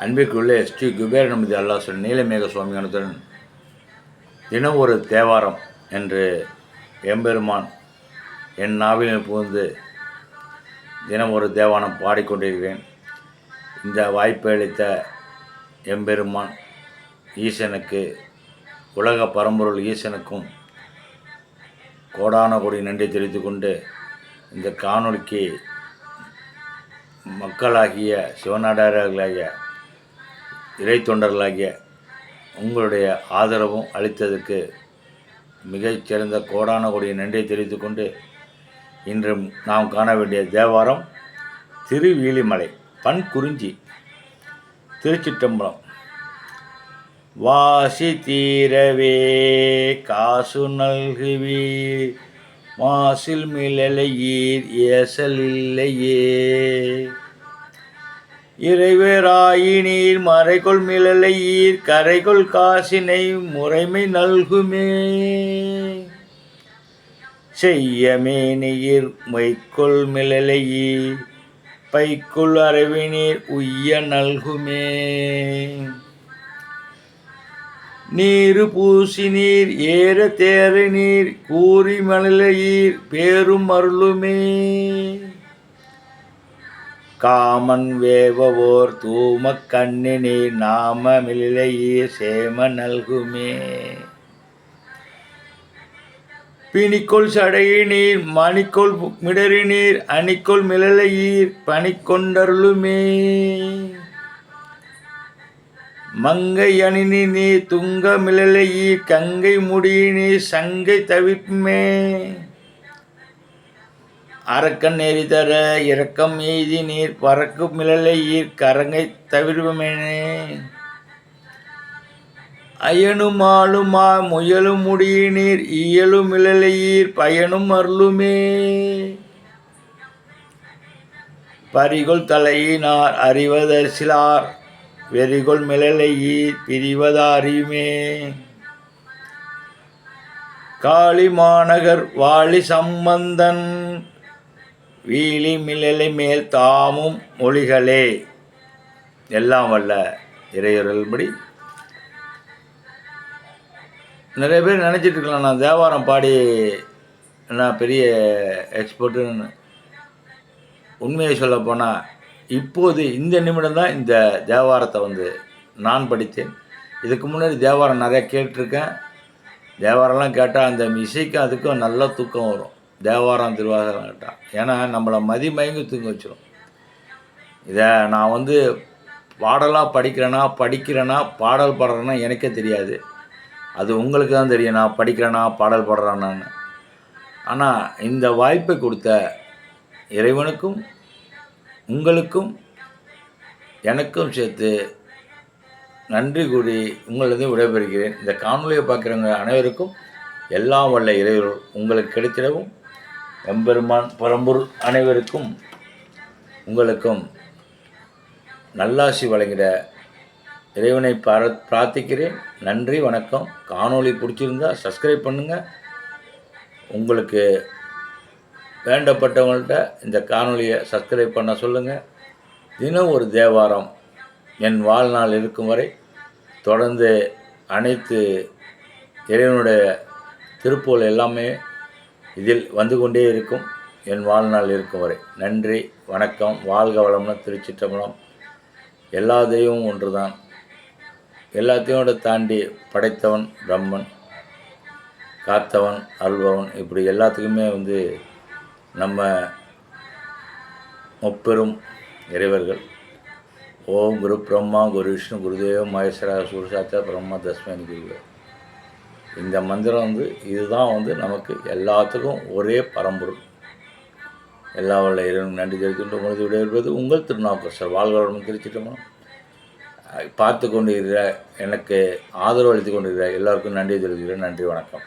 அன்பிற்குள்ளே ஸ்ரீ குபேர நம்பதி அல்லாசன் நீலமேக சுவாமியானதுடன் தினம் ஒரு தேவாரம் என்று எம்பெருமான் என் நாவிலில் புகுந்து தினம் ஒரு தேவாரம் பாடிக்கொண்டிருக்கிறேன். இந்த வாய்ப்பை அளித்த எம்பெருமான் ஈசனுக்கு உலக பரம்பொருள் ஈசனுக்கும் கோடான கோடி நன்றி தெரிவித்துக் கொண்டு இந்த காணொளிக்கு மக்களாகிய சிவநாடார்களாகிய இறை தொண்டர்களாகிய உங்களுடைய ஆதரவும் அளித்ததற்கு மிகச்சிறந்த கோடான கோடி நன்றியை தெரிவித்துக் கொண்டு இன்று நாம் காண வேண்டிய தேவாரம் திருவீலிமலை பன்குறிஞ்சி குறிஞ்சி வாசி தீரவே காசு நல்குவீர் மாசில் மிளலையீர் ஏசலில்லையே இறைவராயினீர் மறைகொள் மிளலையீர் கரைகொள் காசினை முறைமை நல்குமே. செய்யமேனியீர் மைக்கொள் மிளலையீர் பைக்குள் அறிவினீர் உய்ய நல்குமே. நீரு பூசி நீர் ஏற தேர நீர் கூறி மழலையீர் பேரும் அருளுமே. காமன் வேவவோர் தூம கண்ணினி நாம சேம நல்குமே. பிணிக்கொள் சடையினீர் மணிக்கொள் மிடறினீர் அணிக்கொள் மிளலையீர் பணிக்கொண்டருளுமே. மங்கை அணினி நீ துங்க மிளலையீர் கங்கை முடியினி சங்கை தவிப்புமே அரக்கன் நெறி தர இரக்கம் எய்தி நீர் பறக்கும் மிளலையீர் கரங்கை தவிர்வமேனே. அயனும் ஆளுமா முயலும் முடியினீர் இயலும் மிளலையீர் பயனும் அருளுமே. பரிகொள் தலையினார் அறிவதற்சிலார் வெறிகொள் மிளலையீர் பிரிவதாரியுமே. காளி மாநகர் வாலி சம்பந்தன் வீழி மிளலை மேல் தாமும் மொழிகளே. எல்லாம் வல்ல இறையுறல்படி நிறைய பேர் நினச்சிட்டு இருக்கலாம் நான் தேவாரம் பாடி நான் பெரிய எக்ஸ்பர்ட்டுன்னு உண்மையை சொல்ல போனால் இப்போது இந்த நிமிடம் தான் இந்த தேவாரத்தை வந்து நான் படித்தேன். இதுக்கு முன்னாடி தேவாரம் நிறையா கேட்டிருக்கேன். தேவாரம்லாம் கேட்டால் அந்த இசைக்கும் அதுக்கும் நல்ல தூக்கம் வரும். தேவாரம் திருவாசகம் கேட்டான் ஏன்னா நம்மளை மதிமயங்கி தூங்க வச்சிடும் இதை நான் வந்து பாடலாக படிக்கிறேன்னா படிக்கிறேன்னா பாடல் பாடுறேன்னா எனக்கே தெரியாது. அது உங்களுக்கு தான் தெரியும் நான் படிக்கிறேனா பாடல் பாடுறேன்னு ஆனால் இந்த வாய்ப்பை கொடுத்த இறைவனுக்கும் உங்களுக்கும் எனக்கும் சேர்த்து நன்றி கூறி உங்களிடம் விடைபெறுகிறேன். இந்த காணொலியை பார்க்குறவங்க அனைவருக்கும் எல்லாம் வல்ல இறைவர்கள் உங்களுக்கு கிடைத்திடவும் எம்பெருமான் பரம்பொருள் அனைவருக்கும் உங்களுக்கும் நல்லாசி வழங்கிட இறைவனை பார பிரார்த்திக்கிறேன். நன்றி வணக்கம். காணொளி பிடிச்சிருந்தா சப்ஸ்கிரைப் பண்ணுங்கள் உங்களுக்கு வேண்டப்பட்டவங்கள்ட்ட இந்த காணொலியை சப்ஸ்கிரைப் பண்ண சொல்லுங்கள் தினம் ஒரு தேவாரம் என் வாழ்நாள் இருக்கும் வரை தொடர்ந்து அனைத்து இறைவனுடைய திருப்போல் எல்லாமே இதில் வந்து கொண்டே இருக்கும். என் வாழ்நாள் இருக்கும் வரை. நன்றி வணக்கம் வாழ்க வளம்னு திருச்சிற்றம்பலம். எல்லா தெய்வமும் ஒன்று தான் எல்லாத்தையோட தாண்டி படைத்தவன் பிரம்மன் காத்தவன் அல்பவன் இப்படி எல்லாத்துக்குமே வந்து நம்ம முப்பெரும் இறைவர்கள். ஓம் குரு பிரம்மா குரு விஷ்ணு குருதேவ மகேஸ்வரா சூர்சாத்த பிரம்மா தஸ்மன் குரு இந்த மந்திரம் வந்து இதுதான் வந்து நமக்கு எல்லாத்துக்கும் ஒரே பரம்பொருள். எல்லா வல்ல இறைவனும் நன்றி தெரிவித்துட்டு உங்களது விடைபெறுவது உங்கள் திருநாவுக்கரசர். வாழ்வளமும் திருச்சிட்டோம் பார்த்து கொண்டிருக்கிற எனக்கு ஆதரவு அளித்து கொண்டிருக்கிற எல்லாருக்கும் நன்றி தெரிவிக்கிறேன் நன்றி வணக்கம்.